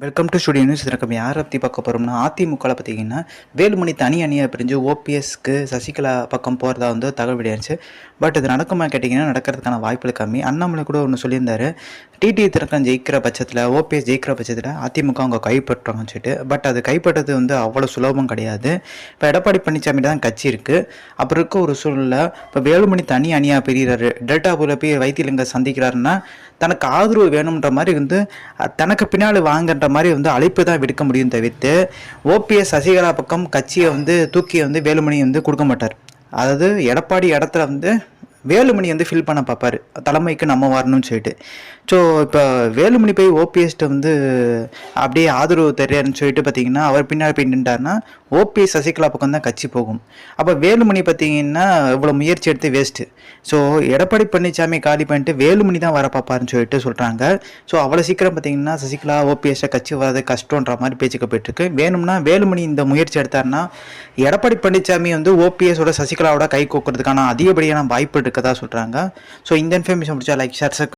Welcome to studio news இதில் யாரை பற்றி பார்க்க போகிறோம்னா அதிமுகவில் பார்த்தீங்கன்னா வேலுமணி தனி அணியாக பிரிஞ்சு ஓபிஎஸ்க்கு சசிகலா பக்கம் போகிறதா வந்து தகவல் வெளியாச்சு பட் இது நடக்குமா கேட்டிங்கன்னா நடக்கிறதுக்கான வாய்ப்புகள் கம்மி. அண்ணாமலை கூட ஒன்று சொல்லியிருந்தாரு. டிடி திறக்கம் ஜெயிக்கிற பட்சத்தில் ஓபிஎஸ் ஜெயிக்கிற பட்சத்தில் அதிமுக அவங்க கைப்பற்றோம்னு சொல்லிட்டு. பட் அது கைப்பற்றது வந்து அவ்வளோ சுலபம் கிடையாது. இப்போ எடப்பாடி பழனிசாமி தான் கட்சி இருக்குது அப்புறம் இருக்க ஒரு சூழலில் இப்போ வேலுமணி தனி அணியாக பிரிகிறாரு டெல்டாபுரில் போய் வைத்தியலிங்க சந்திக்கிறாருன்னா தனக்கு ஆதரவு வேணுன்ற மாதிரி வந்து தனக்கு பின்னால் வாங்கன்ற மாதிரி வந்து அழைப்பு தான் விடுக்க முடியும் தவிர்த்து ஓபிஎஸ் சசிகலா பக்கம் கட்சியை வந்து தூக்கி வந்து வேலுமணி வந்து கொடுக்க மாட்டார். அதாவது எடப்பாடி இடத்துல வந்து வேலுமணி வந்து ஃபில் பண்ண பார்ப்பாரு. தலைமைக்கு நம்ம வரணும்னு சொல்லிட்டு. ஸோ இப்போ வேலுமணி போய் ஓபிஎஸ்ட்டு வந்து அப்படியே ஆதரவு தெரியாருன்னு சொல்லிட்டு பார்த்தீங்கன்னா அவர் பின்னாடி போய் நின்றாருன்னா ஓபிஎஸ் சசிகலா பக்கம் தான் கட்சி போகும். அப்போ வேலுமணி பார்த்தீங்கன்னா இவ்வளோ முயற்சி எடுத்து வேஸ்ட்டு ஸோ எடப்பாடி பழனிசாமி காலி பண்ணிட்டு வேலுமணி தான் வர பார்ப்பாருன்னு சொல்லிட்டு சொல்கிறாங்க ஸோ அவ்வளோ சீக்கிரம் பார்த்தீங்கன்னா சசிகலா ஓபிஎஸ்ஸை கட்சி வர்றது கஷ்டன்ற மாதிரி பேச்சுக்கு போயிட்டுருக்கு வேணும்னா வேலுமணி இந்த முயற்சி எடுத்தாருன்னா எடப்பாடி பழனிசாமி வந்து ஓபிஎஸோட சசிகலாவோட கை கோக்குறதுக்கான அதிகப்படியான வாய்ப்பு இருக்கதா சொல்கிறாங்க ஸோ இந்த இன்ஃபர்மேஷன் முடிச்சா லைக் ஷேர்